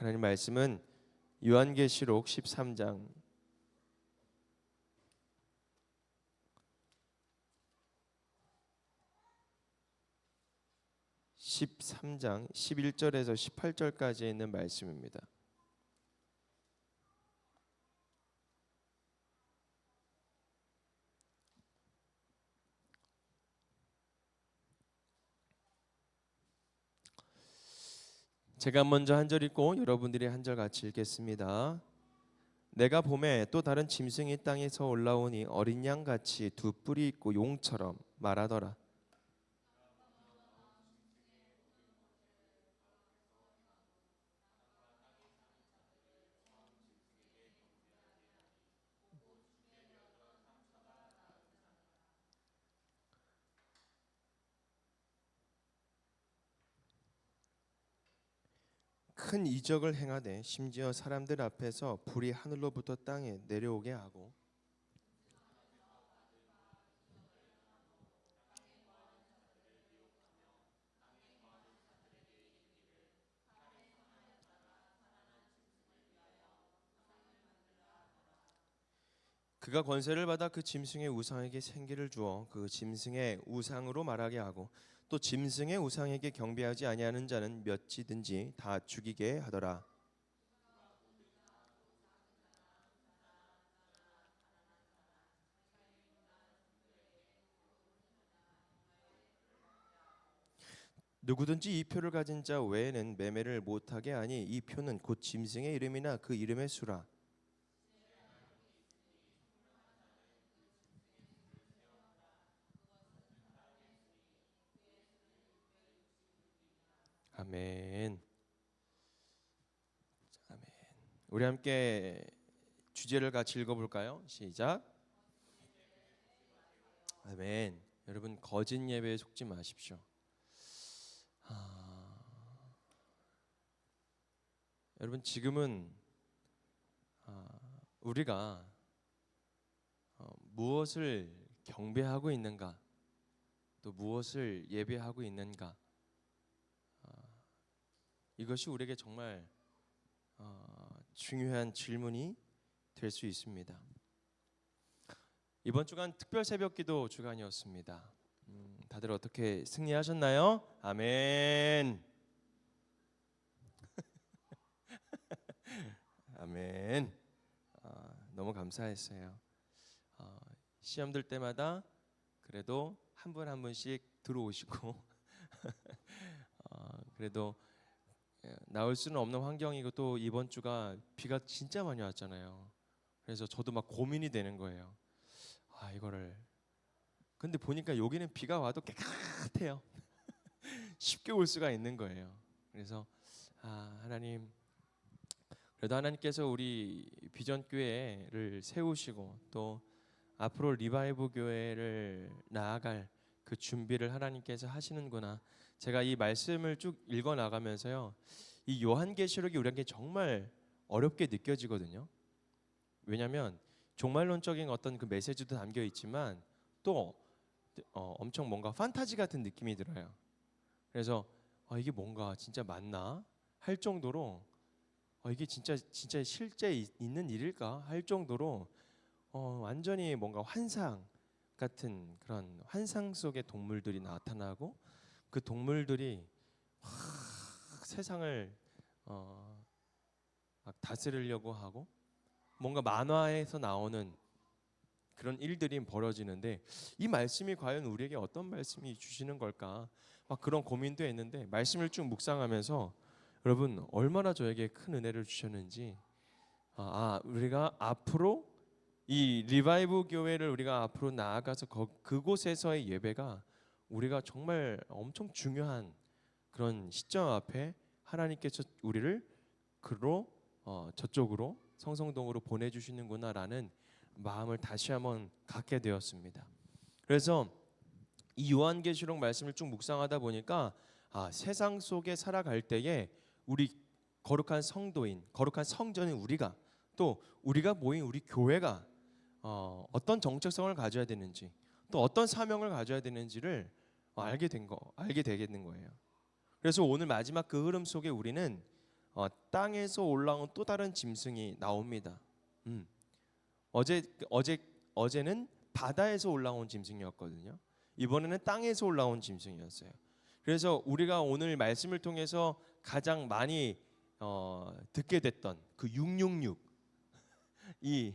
하나님 말씀은 요한계시록 13장 13장 11절에서 18절까지 있는 말씀입니다. 제가 먼저 한 절 읽고 여러분들이 한 절 같이 읽겠습니다. 내가 봄에 또 다른 짐승이 땅에서 올라오니 어린 양 같이 두 뿔이 있고 용처럼 말하더라. 큰 이적을 행하되 심지어 사람들 앞에서 불이 하늘로부터 땅에 내려오게 하고 그가 권세를 받아 그 짐승의 우상에게 생기를 주어 그 짐승의 우상으로 말하게 하고 또 짐승의 우상에게 경배하지 아니하는 자는 몇지든지 다 죽이게 하더라. 누구든지 이 표를 가진 자 외에는 매매를 못하게 하니 이 표는 곧 짐승의 이름이나 그 이름의 수라. 아멘. 아멘. 우리 함께 주제를 같이 읽어볼까요? 시작. 아멘. 여러분 거짓 예배에 속지 마십시오. 아, 여러분 지금은 아, 우리가 어, 무엇을 경배하고 있는가, 또 무엇을 예배하고 있는가, 이것이 우리에게 정말 어, 중요한 질문이 될 수 있습니다. 이번 주간 특별 새벽 기도 주간이었습니다. 음, 다들 어떻게 승리하셨나요? 아멘. 아멘. 아, 너무 감사했어요. 어, 시험 들 때마다 그래도 한 분한 분씩 들어오시고 어, 그래도 예, 나올 수는 없는 환경이고 또 이번 주가 비가 진짜 많이 왔잖아요. 그래서 저도 막 고민이 되는 거예요. 아 이거를 근데 보니까 여기는 비가 와도 깨끗해요. 쉽게 올 수가 있는 거예요. 그래서 아 하나님 그래도 하나님께서 우리 비전 교회를 세우시고 또 앞으로 리바이브 교회를 나아갈 그 준비를 하나님께서 하시는구나. 제가 이 말씀을 쭉 읽어 나가면서요. 이 요한계시록이 우리에게 정말 어렵게 느껴지거든요. 왜냐하면 종말론적인 어떤 그 메시지도 담겨 있지만 또 어, 엄청 뭔가 판타지 같은 느낌이 들어요. 그래서 아, 이게 뭔가 진짜 맞나 할 정도로 아, 이게 진짜 진짜 실제 있는 일일까 할 정도로 어, 완전히 뭔가 환상 같은 그런 환상 속의 동물들이 나타나고 그 동물들이 확 세상을 어, 막 다스리려고 하고 뭔가 만화에서 나오는 그런 일들이 벌어지는데 이 말씀이 과연 우리에게 어떤 말씀이 주시는 걸까? 막 그런 고민도 했는데 말씀을 쭉 묵상하면서 여러분 얼마나 저에게 큰 은혜를 주셨는지 아, 아 우리가 앞으로 이 리바이브 교회를 우리가 앞으로 나아가서 거, 그곳에서의 예배가 우리가 정말 엄청 중요한 그런 시점 앞에 하나님께서 우리를 그로 어, 저쪽으로 성성동으로 보내주시는구나라는 마음을 다시 한번 갖게 되었습니다. 그래서 이 요한계시록 말씀을 쭉 묵상하다 보니까 아, 세상 속에 살아갈 때에 우리 거룩한 성도인, 거룩한 성전인 우리가 또 우리가 모인 우리 교회가 어, 어떤 정체성을 가져야 되는지 또 어떤 사명을 가져야 되는지를 알게 된 거, 알게 되겠는 거예요. 그래서 오늘 마지막 그 흐름 속에 우리는 어, 땅에서 올라온 또 다른 짐승이 나옵니다. 음. 어제 어제 어제는 바다에서 올라온 짐승이었거든요. 이번에는 땅에서 올라온 짐승이었어요. 그래서 우리가 오늘 말씀을 통해서 가장 많이 어, 듣게 됐던 그 666 이,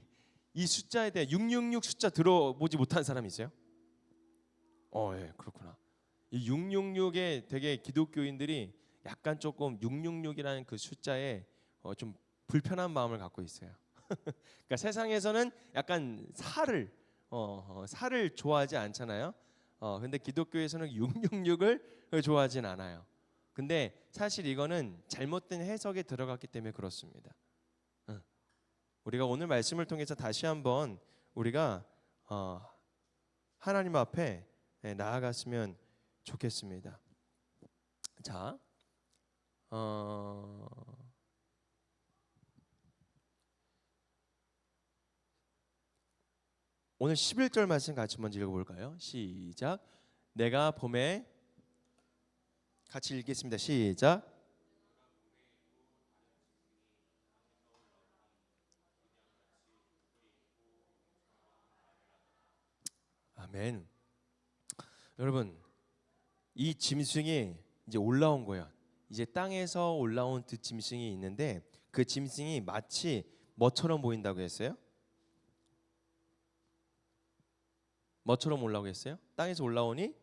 이 숫자에 대해 666 숫자 들어보지 못한 사람 있어요? 어, 예, 그렇구나. 이 666에 되게 기독교인들이 약간 조금 666이라는 그 숫자에 어, 좀 불편한 마음을 갖고 있어요. 그러니까 세상에서는 약간 살을 어, 어, 살을 좋아하지 않잖아요. 어, 근데 기독교에서는 666을 좋아하진 않아요. 근데 사실 이거는 잘못된 해석에 들어갔기 때문에 그렇습니다. 어. 우리가 오늘 말씀을 통해서 다시 한번 우리가 어, 하나님 앞에 네, 나아갔으면 좋겠습니다. 자, 어, 오늘 11절 말씀 같이 먼저 읽어볼까요? 시작. 내가 봄에 같이 읽겠습니다. 시작. 아멘. 여러분, 이 짐승이 이제 올라온 거예요. 이제 땅에서 올라온 두 짐승이 있는데 그 짐승이 마치 뭐처럼 보인다고 했어요? 뭐처럼 올라오고 했어요? 땅에서 올라오니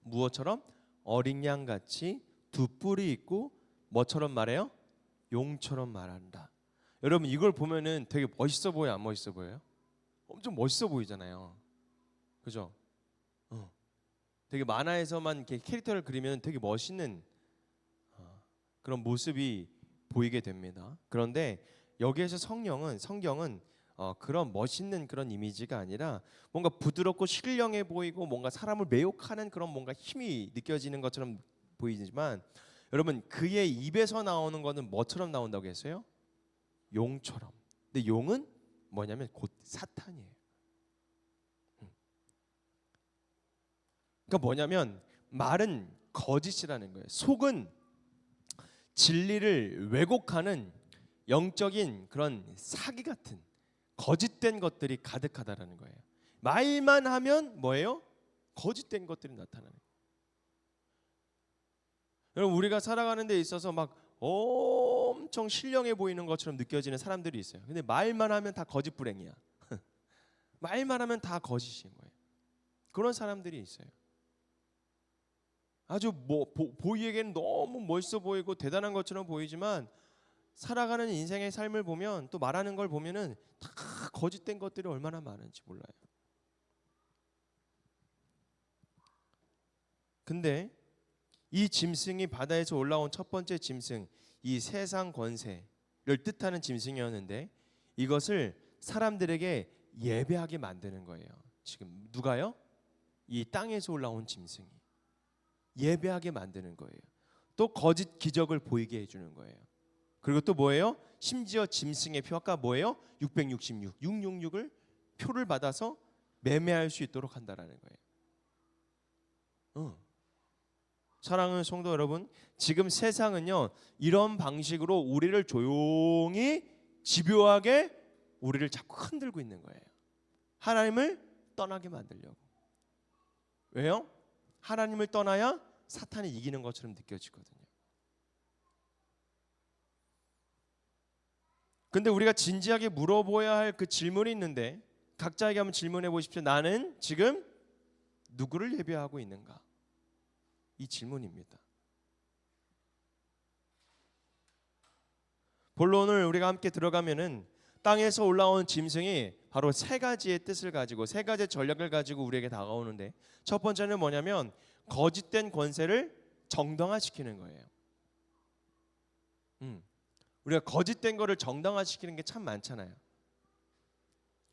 무엇처럼 어린 양 같이 두 뿔이 있고 뭐처럼 말해요? 용처럼 말한다. 여러분 이걸 보면은 되게 멋있어 보여 안 멋있어 보여요? 엄청 멋있어 보이잖아요. 그죠? 어. 되게 만화에서만 이렇게 캐릭터를 그리면 되게 멋있는 어, 그런 모습이 보이게 됩니다. 그런데 여기에서 성령은 성경은 어, 그런 멋있는 그런 이미지가 아니라 뭔가 부드럽고 신령해 보이고 뭔가 사람을 매혹하는 그런 뭔가 힘이 느껴지는 것처럼 보이지만 여러분 그의 입에서 나오는 거는 뭐처럼 나온다고 했어요? 용처럼. 근데 용은 뭐냐면 곧 사탄이에요. 음. 그러니까 뭐냐면 말은 거짓이라는 거예요. 속은 진리를 왜곡하는 영적인 그런 사기 같은 거짓된 것들이 가득하다라는 거예요. 말만 하면 뭐예요? 거짓된 것들이 나타나는 거예요. 여러분 우리가 살아가는 데 있어서 막 엄청 신령해 보이는 것처럼 느껴지는 사람들이 있어요. 근데 말만 하면 다 거짓 불행이야. 말만 하면 다 거짓인 거예요. 그런 사람들이 있어요. 아주 뭐 보, 보이에게는 너무 멋있어 보이고 대단한 것처럼 보이지만 살아가는 인생의 삶을 보면 또 말하는 걸 보면은 다 거짓된 것들이 얼마나 많은지 몰라요. 근데 이 짐승이 바다에서 올라온 첫 번째 짐승, 이 세상 권세를 뜻하는 짐승이었는데 이것을 사람들에게 예배하게 만드는 거예요. 지금 누가요? 이 땅에서 올라온 짐승이 예배하게 만드는 거예요. 또 거짓 기적을 보이게 해주는 거예요. 그리고 또 뭐예요? 심지어 짐승의 표 아까 뭐예요? 666, 666을 표를 받아서 매매할 수 있도록 한다라는 거예요. 어. 사랑하는 성도 여러분, 지금 세상은요 이런 방식으로 우리를 조용히 집요하게 우리를 자꾸 흔들고 있는 거예요. 하나님을 떠나게 만들려고. 왜요? 하나님을 떠나야 사탄이 이기는 것처럼 느껴지거든요. 근데 우리가 진지하게 물어보아야 할 그 질문이 있는데 각자에게 한번 질문해 보십시오. 나는 지금 누구를 예배하고 있는가? 이 질문입니다. 본론을 우리가 함께 들어가면은 땅에서 올라온 짐승이 바로 세 가지의 뜻을 가지고 세 가지의 전략을 가지고 우리에게 다가오는데 첫 번째는 뭐냐면 거짓된 권세를 정당화시키는 거예요. 음. 우리가 거짓된 거를 정당화시키는 게 참 많잖아요.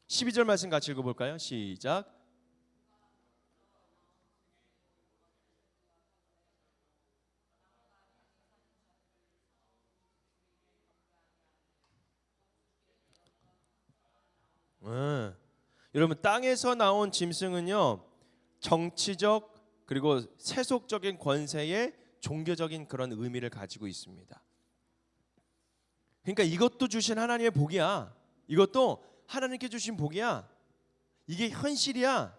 12절 말씀 같이 읽어 볼까요? 시작. 음. 여러분 땅에서 나온 짐승은요 정치적 그리고 세속적인 권세의 종교적인 그런 의미를 가지고 있습니다. 그러니까 이것도 주신 하나님의 복이야. 이것도 하나님께 주신 복이야. 이게 현실이야.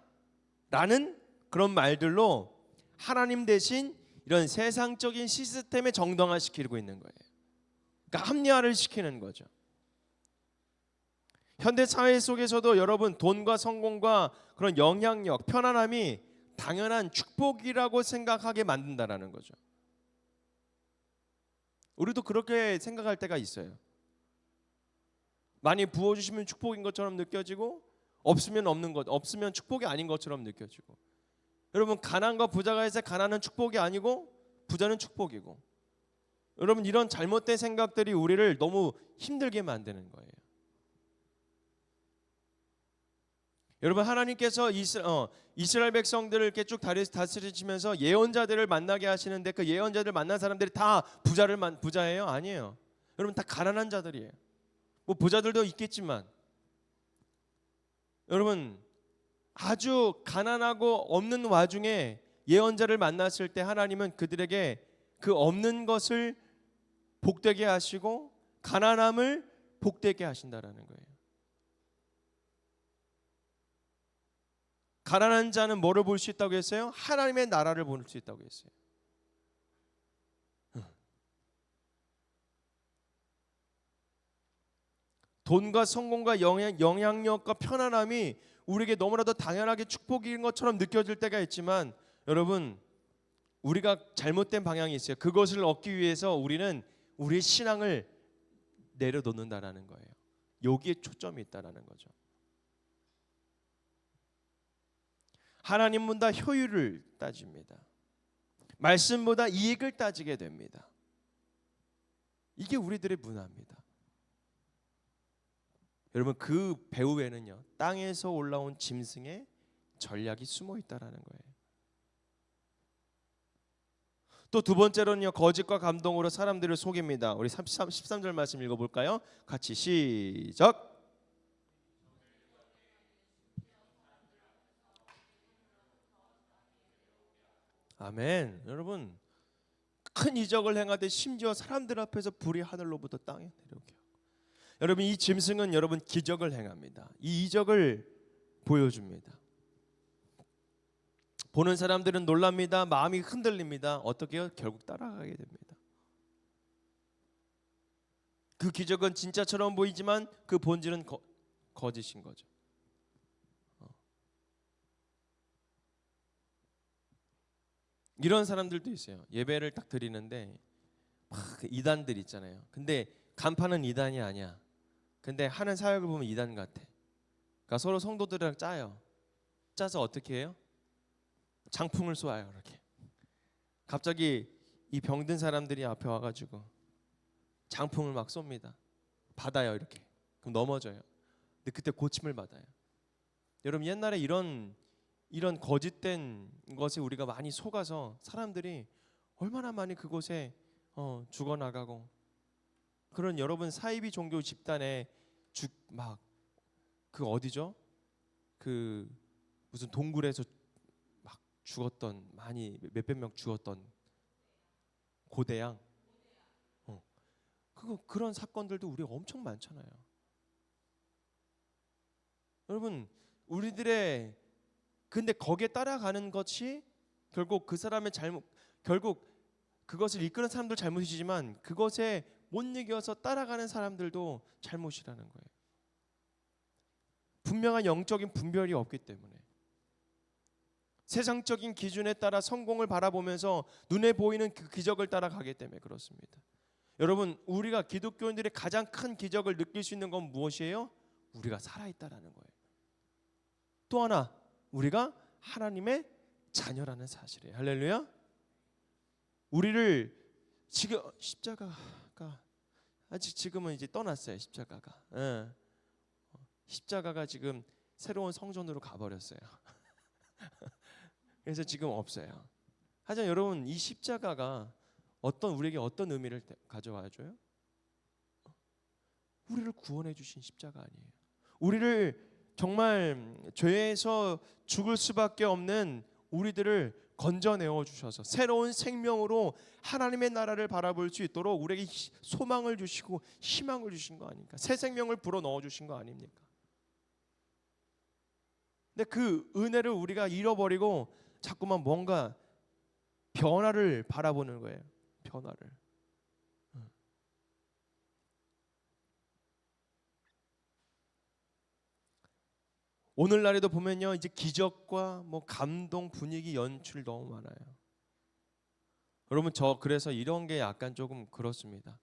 라는 그런 말들로 하나님 대신 이런 세상적인 시스템에 정당화시키고 있는 거예요. 그러니까 합리화를 시키는 거죠. 현대 사회 속에서도 여러분 돈과 성공과 그런 영향력, 편안함이 당연한 축복이라고 생각하게 만든다라는 거죠. 우리도 그렇게 생각할 때가 있어요. 많이 부어 주시면 축복인 것처럼 느껴지고 없으면 없는 것, 없으면 축복이 아닌 것처럼 느껴지고. 여러분 가난과 부자가 해서 가난은 축복이 아니고 부자는 축복이고. 여러분 이런 잘못된 생각들이 우리를 너무 힘들게 만드는 거예요. 여러분 하나님께서 이스, 어, 이스라엘 백성들을 이렇게 쭉 다스리시면서 예언자들을 만나게 하시는데 그 예언자들 만난 사람들이 다 부자를 만, 부자예요? 아니에요. 여러분 다 가난한 자들이에요. 뭐 부자들도 있겠지만 여러분 아주 가난하고 없는 와중에 예언자를 만났을 때 하나님은 그들에게 그 없는 것을 복되게 하시고 가난함을 복되게 하신다라는 거예요. 가난한 자는 뭐를 볼 수 있다고 했어요? 하나님의 나라를 볼 수 있다고 했어요. 돈과 성공과 영향, 영향력과 편안함이 우리에게 너무나도 당연하게 축복인 것처럼 느껴질 때가 있지만 여러분 우리가 잘못된 방향이 있어요. 그것을 얻기 위해서 우리는 우리의 신앙을 내려놓는다라는 거예요. 여기에 초점이 있다라는 거죠. 하나님보다 효율을 따집니다. 말씀보다 이익을 따지게 됩니다. 이게 우리들의 문화입니다. 여러분 그 배후에는요 땅에서 올라온 짐승의 전략이 숨어 있다라는 거예요. 또 두 번째로는요 거짓과 감동으로 사람들을 속입니다. 우리 33, 13절 말씀 읽어볼까요? 같이 시작. 아멘. 여러분 큰 이적을 행하되 심지어 사람들 앞에서 불이 하늘로부터 땅에 내려오게 하고. 여러분 이 짐승은 여러분 기적을 행합니다. 이 이적을 보여줍니다. 보는 사람들은 놀랍니다. 마음이 흔들립니다. 어떻게 요? 결국 따라가게 됩니다. 그 기적은 진짜처럼 보이지만 그 본질은 거, 거짓인 거죠. 이런 사람들도 있어요. 예배를 딱 드리는데 막 이단들 있잖아요. 근데 간판은 이단이 아니야. 근데 하는 사역을 보면 이단 같아. 그러니까 서로 성도들이랑 짜요. 짜서 어떻게 해요? 장풍을 쏘아요. 이렇게. 갑자기 이 병든 사람들이 앞에 와가지고 장풍을 막 쏩니다. 받아요 이렇게. 그럼 넘어져요. 근데 그때 고침을 받아요. 여러분 옛날에 이런 이런 거짓된 것에 우리가 많이 속아서 사람들이 얼마나 많이 그곳에 어, 죽어 나가고 그런 여러분 사이비 종교 집단에 죽막 그 어디죠? 그 무슨 동굴에서 막 죽었던 많이 몇백 명 죽었던 고대양 어. 그거 그런 사건들도 우리가 엄청 많잖아요. 여러분 우리들의 근데 거기에 따라가는 것이 결국 그 사람의 잘못 결국 그것을 이끄는 사람도 잘못이지만 그것에 못 이겨서 따라가는 사람들도 잘못이라는 거예요. 분명한 영적인 분별이 없기 때문에 세상적인 기준에 따라 성공을 바라보면서 눈에 보이는 그 기적을 따라가기 때문에 그렇습니다. 여러분 우리가 기독교인들의 가장 큰 기적을 느낄 수 있는 건 무엇이에요? 우리가 살아있다라는 거예요. 또 하나 우리가 하나님의 자녀라는 사실이에요. 할렐루야. 우리를 지금 십자가가 아직 지금은 이제 떠났어요. 십자가가. 예. 십자가가 지금 새로운 성전으로 가버렸어요. 그래서 지금 없어요. 하지만 여러분 이 십자가가 어떤 우리에게 어떤 의미를 가져와 줘요? 우리를 구원해 주신 십자가 아니에요. 우리를 정말 죄에서 죽을 수밖에 없는 우리들을 건져내어 주셔서 새로운 생명으로 하나님의 나라를 바라볼 수 있도록 우리에게 희- 소망을 주시고 희망을 주신 거 아닙니까? 새 생명을 불어 넣어 주신 거 아닙니까? 근데 그 은혜를 우리가 잃어버리고 자꾸만 뭔가 변화를 바라보는 거예요. 변화를. 오늘날에도 보면요, 이제 기적과 뭐 감동, 분위기, 연출 너무 많아요. 여러분 저 그래서 이런 게 약간 조금 그렇습니다.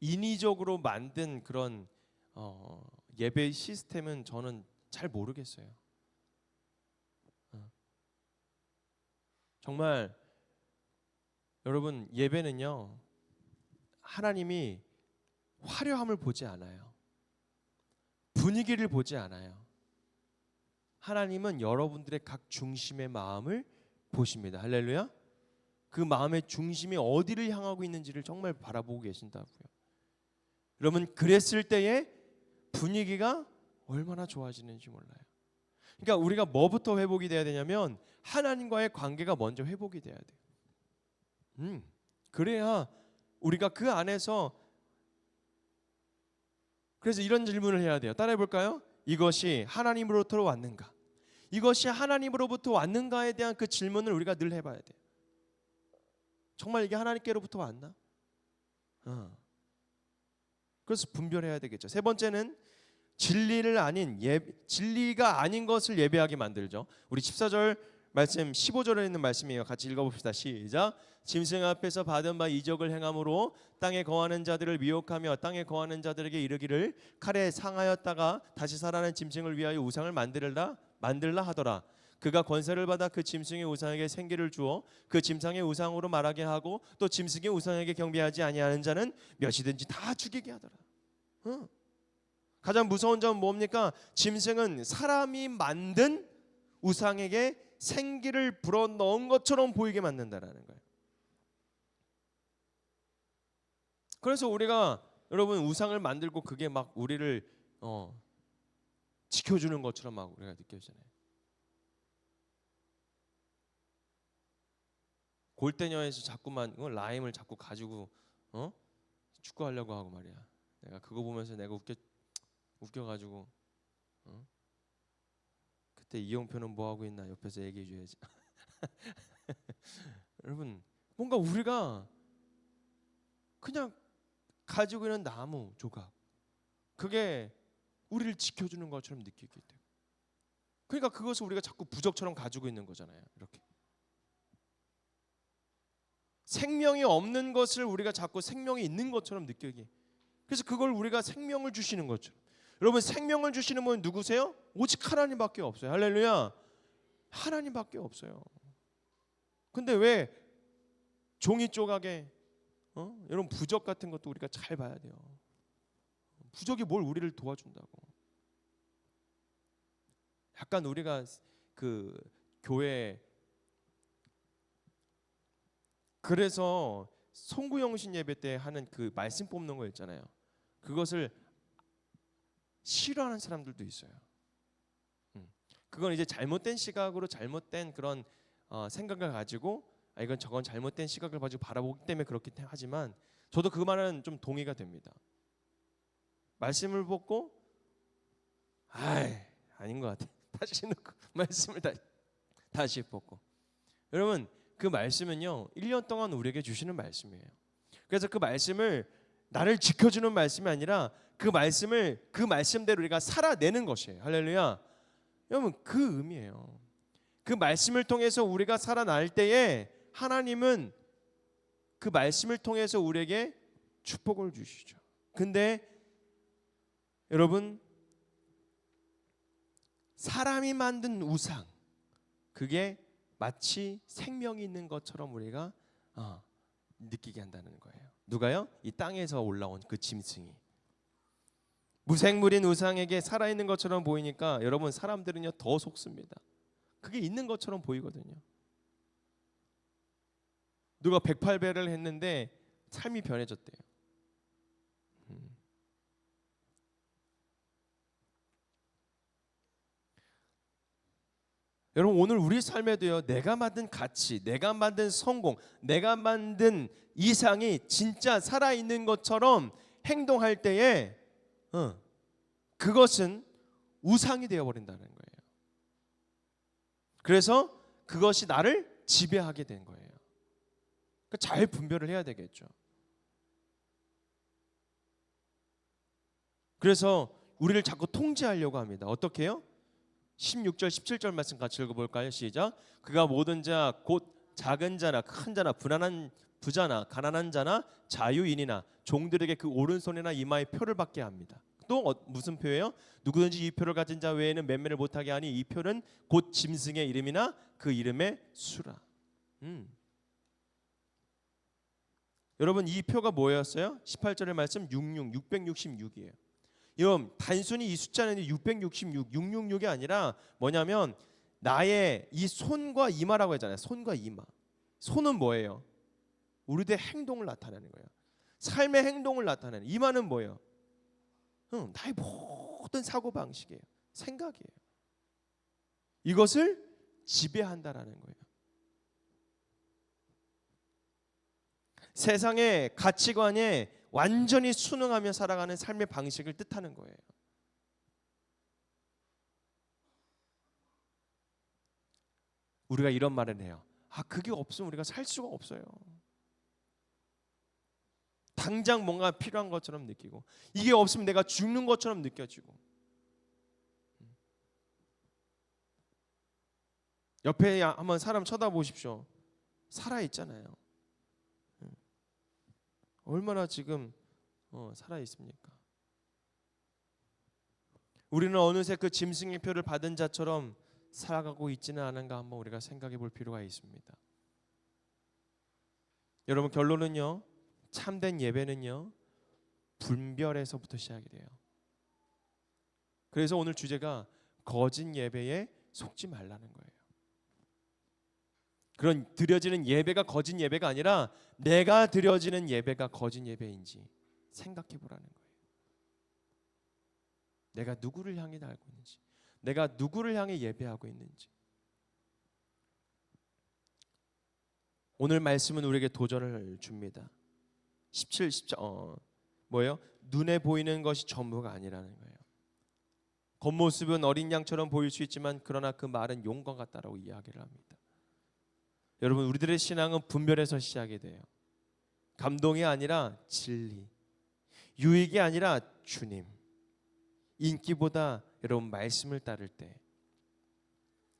인위적으로 만든 그런 어, 예배 시스템은 저는 잘 모르겠어요. 어. 정말 여러분 예배는요 하나님이 화려함을 보지 않아요. 분위기를 보지 않아요. 하나님은 여러분들의 각 중심의 마음을 보십니다. 할렐루야. 그 마음의 중심이 어디를 향하고 있는지를 정말 바라보고 계신다고요. 여러분 그랬을 때에 분위기가 얼마나 좋아지는지 몰라요. 그러니까 우리가 뭐부터 회복이 돼야 되냐면 하나님과의 관계가 먼저 회복이 돼야 돼요. 음, 그래야 우리가 그 안에서 그래서 이런 질문을 해야 돼요. 따라해 볼까요? 이것이 하나님으로부터 왔는가? 이것이 하나님으로부터 왔는가에 대한 그 질문을 우리가 늘 해봐야 돼요. 정말 이게 하나님께로부터 왔나? 어. 그래서 분별해야 되겠죠. 세 번째는 진리를 아닌 예 진리가 아닌 것을 예배하게 만들죠. 우리 14절 말씀 15절에 있는 말씀이에요. 같이 읽어봅시다. 시작. 짐승 앞에서 받은 바 이적을 행함으로 땅에 거하는 자들을 미혹하며 땅에 거하는 자들에게 이르기를 칼에 상하였다가 다시 살아난 짐승을 위하여 우상을 만들라 만들라 하더라. 그가 권세를 받아 그 짐승의 우상에게 생기를 주어 그 짐승의 우상으로 말하게 하고 또 짐승의 우상에게 경배하지 아니하는 자는 몇이든지 다 죽이게 하더라. 어. 가장 무서운 점은 뭡니까? 짐승은 사람이 만든 우상에게 생기를 불어 넣은 것처럼 보이게 만든다라는 거예요. 그래서 우리가 여러분 우상을 만들고 그게 막 우리를 어, 지켜주는 것처럼 막 우리가 느껴지잖아요. 골대녀에서 자꾸만 어, 라임을 자꾸 가지고 어? 축구하려고 하고 말이야. 내가 그거 보면서 내가 웃겨 웃겨가지고 어? 그때 이용표는 뭐 하고 있나 옆에서 얘기해 줘야지. 여러분 뭔가 우리가 그냥 가지고 있는 나무 조각 그게 우리를 지켜주는 것처럼 느끼기 때문에 그러니까 그것을 우리가 자꾸 부적처럼 가지고 있는 거잖아요. 이렇게 생명이 없는 것을 우리가 자꾸 생명이 있는 것처럼 느끼게. 그래서 그걸 우리가 생명을 주시는 것처럼. 여러분 생명을 주시는 분은 누구세요? 오직 하나님밖에 없어요. 할렐루야. 하나님밖에 없어요. 근데 왜 종이 조각에 어? 여러분 부적 같은 것도 우리가 잘 봐야 돼요. 부적이 뭘 우리를 도와준다고. 약간 우리가 그 교회 그래서 송구영신 예배 때 하는 그 말씀 뽑는 거 있잖아요. 그것을 싫어하는 사람들도 있어요. 음. 그건 이제 잘못된 시각으로 잘못된 그런 어, 생각을 가지고 아, 이건 저건 잘못된 시각을 가지고 바라보기 때문에 그렇기 하지만 저도 그 말은 좀 동의가 됩니다. 말씀을 뽑고 아이 아닌 것 같아. 다시 놓고 말씀을 다시 다시 뽑고 여러분 그 말씀은요 1년 동안 우리에게 주시는 말씀이에요. 그래서 그 말씀을 나를 지켜주는 말씀이 아니라 그 말씀을 그 말씀대로 우리가 살아내는 것이에요. 할렐루야. 여러분 그 의미예요. 그 말씀을 통해서 우리가 살아날 때에 하나님은 그 말씀을 통해서 우리에게 축복을 주시죠. 근데 여러분 사람이 만든 우상 그게 마치 생명이 있는 것처럼 우리가 어, 느끼게 한다는 거예요. 누가요? 이 땅에서 올라온 그 짐승이 무생물인 우상에게 살아 있는 것처럼 보이니까 여러분 사람들은요 더 속습니다. 그게 있는 것처럼 보이거든요. 누가 108배를 했는데 삶이 변해졌대요. 음. 여러분 오늘 우리 삶에도요 내가 만든 가치, 내가 만든 성공, 내가 만든 이상이 진짜 살아 있는 것처럼 행동할 때에 어, 그것은 우상이 되어 버린다는 거예요. 그래서 그것이 나를 지배하게 된 거예요. 그러니까 잘 분별을 해야 되겠죠. 그래서 우리를 자꾸 통제하려고 합니다. 어떻게 해요? 16절 17절 말씀 같이 읽어볼까요? 시작. 그가 모든 자 곧 작은 자나 큰 자나 불안한 부자나 가난한 자나 자유인이나 종들에게 그 오른손이나 이마에 표를 받게 합니다. 또 어, 무슨 표예요? 누구든지 이 표를 가진 자 외에는 매매를 못하게 하니 이 표는 곧 짐승의 이름이나 그 이름의 수라. 음. 여러분 이 표가 뭐였어요? 18절의 말씀 66 666이에요. 여러분 단순히 이 숫자는 666 666이 아니라 뭐냐면 나의 이 손과 이마라고 했잖아요. 손과 이마. 손은 뭐예요? 우리들의 행동을 나타내는 거예요. 삶의 행동을 나타내는. 이마는 뭐예요? 응, 나의 모든 사고 방식이에요. 생각이에요. 이것을 지배한다라는 거예요. 세상의 가치관에 완전히 순응하며 살아가는 삶의 방식을 뜻하는 거예요. 우리가 이런 말을 해요. 아, 그게 없으면 우리가 살 수가 없어요. 당장 뭔가 필요한 것처럼 느끼고 이게 없으면 내가 죽는 것처럼 느껴지고 옆에 한번 사람 쳐다보십시오. 살아 있잖아요. 얼마나 지금 어, 살아 있습니까? 우리는 어느새 그 짐승의 표를 받은 자처럼 살아가고 있지는 않은가 한번 우리가 생각해 볼 필요가 있습니다. 여러분 결론은요. 참된 예배는요. 분별에서부터 시작이 돼요. 그래서 오늘 주제가 거짓 예배에 속지 말라는 거예요. 그런 드려지는 예배가 거짓 예배가 아니라 내가 드려지는 예배가 거짓 예배인지 생각해 보라는 거예요. 내가 누구를 향해 알고 있는지, 내가 누구를 향해 예배하고 있는지. 오늘 말씀은 우리에게 도전을 줍니다. 17, 10절 어, 뭐예요? 눈에 보이는 것이 전부가 아니라는 거예요. 겉모습은 어린 양처럼 보일 수 있지만 그러나 그 말은 용과 같다라고 이야기를 합니다. 여러분 우리들의 신앙은 분별에서 시작이 돼요. 감동이 아니라 진리, 유익이 아니라 주님, 인기보다 여러분 말씀을 따를 때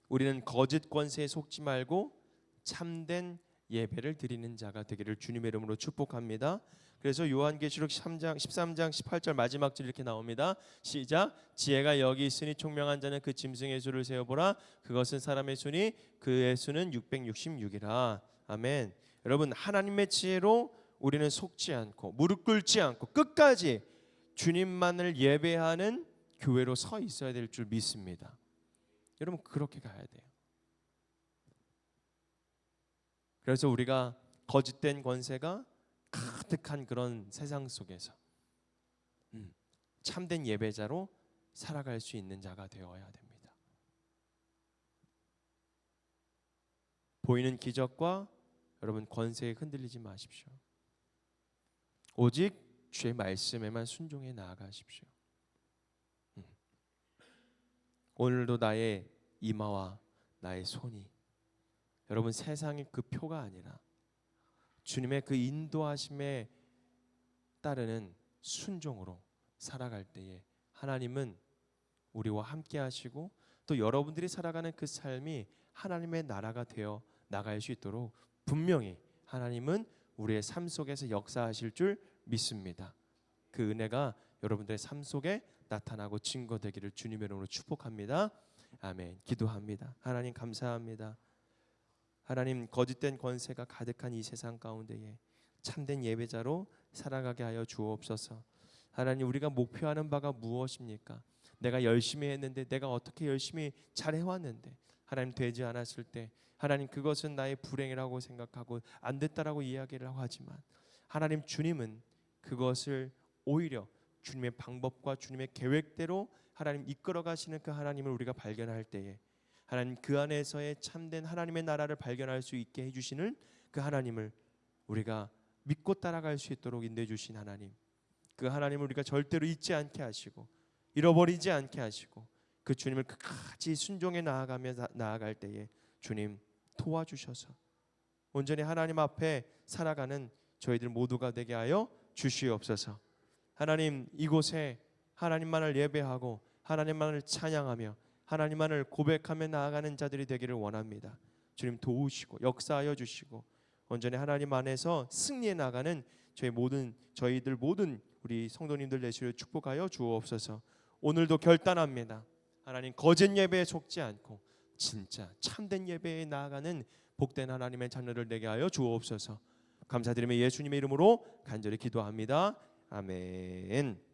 우리는 거짓 권세에 속지 말고 참된 예배를 드리는 자가 되기를 주님의 이름으로 축복합니다. 그래서 요한계시록 3장 13장 18절 마지막 절 이렇게 나옵니다. 시작. 지혜가 여기 있으니 총명한 자는 그 짐승의 수를 세어 보라. 그것은 사람의 수니 그의 수는 666이라. 아멘. 여러분 하나님의 지혜로 우리는 속지 않고 무릎 꿇지 않고 끝까지 주님만을 예배하는 교회로 서 있어야 될 줄 믿습니다. 여러분 그렇게 가야 돼요. 그래서 우리가 거짓된 권세가 가득한 그런 세상 속에서 음, 참된 예배자로 살아갈 수 있는 자가 되어야 됩니다. 보이는 기적과 여러분 권세에 흔들리지 마십시오. 오직 주의 말씀에만 순종해 나아가십시오. 음. 오늘도 나의 이마와 나의 손이 여러분 세상의 그 표가 아니라 주님의 그 인도하심에 따르는 순종으로 살아갈 때에 하나님은 우리와 함께 하시고 또 여러분들이 살아가는 그 삶이 하나님의 나라가 되어 나갈 수 있도록 분명히 하나님은 우리의 삶 속에서 역사하실 줄 믿습니다. 그 은혜가 여러분들의 삶 속에 나타나고 증거되기를 주님의 이름으로 축복합니다. 아멘. 기도합니다. 하나님 감사합니다. 하나님 거짓된 권세가 가득한 이 세상 가운데에 참된 예배자로 살아가게 하여 주옵소서. 하나님 우리가 목표하는 바가 무엇입니까? 내가 열심히 했는데 내가 어떻게 열심히 잘 해왔는데 하나님 되지 않았을 때 하나님 그것은 나의 불행이라고 생각하고 안 됐다라고 이야기를 하지만 하나님 주님은 그것을 오히려 주님의 방법과 주님의 계획대로 하나님 이끌어 가시는 그 하나님을 우리가 발견할 때에 하나님 그 안에서의 참된 하나님의 나라를 발견할 수 있게 해주시는 그 하나님을 우리가 믿고 따라갈 수 있도록 인도해 주신 하나님 그 하나님을 우리가 절대로 잊지 않게 하시고 잃어버리지 않게 하시고 그 주님을 끝까지 순종해 나아가며 나- 나아갈 때에 주님 도와주셔서 온전히 하나님 앞에 살아가는 저희들 모두가 되게 하여 주시옵소서. 하나님 이곳에 하나님만을 예배하고 하나님만을 찬양하며 하나님만을 고백하며 나아가는 자들이 되기를 원합니다. 주님 도우시고 역사하여 주시고 온전히 하나님 안에서 승리해 나가는 저희 모든 저희들 모든 우리 성도님들 내시를 축복하여 주옵소서. 오늘도 결단합니다. 하나님 거짓 예배에 속지 않고 진짜 참된 예배에 나아가는 복된 하나님의 자녀를 되게 하여 주옵소서. 감사드리며 예수님의 이름으로 간절히 기도합니다. 아멘.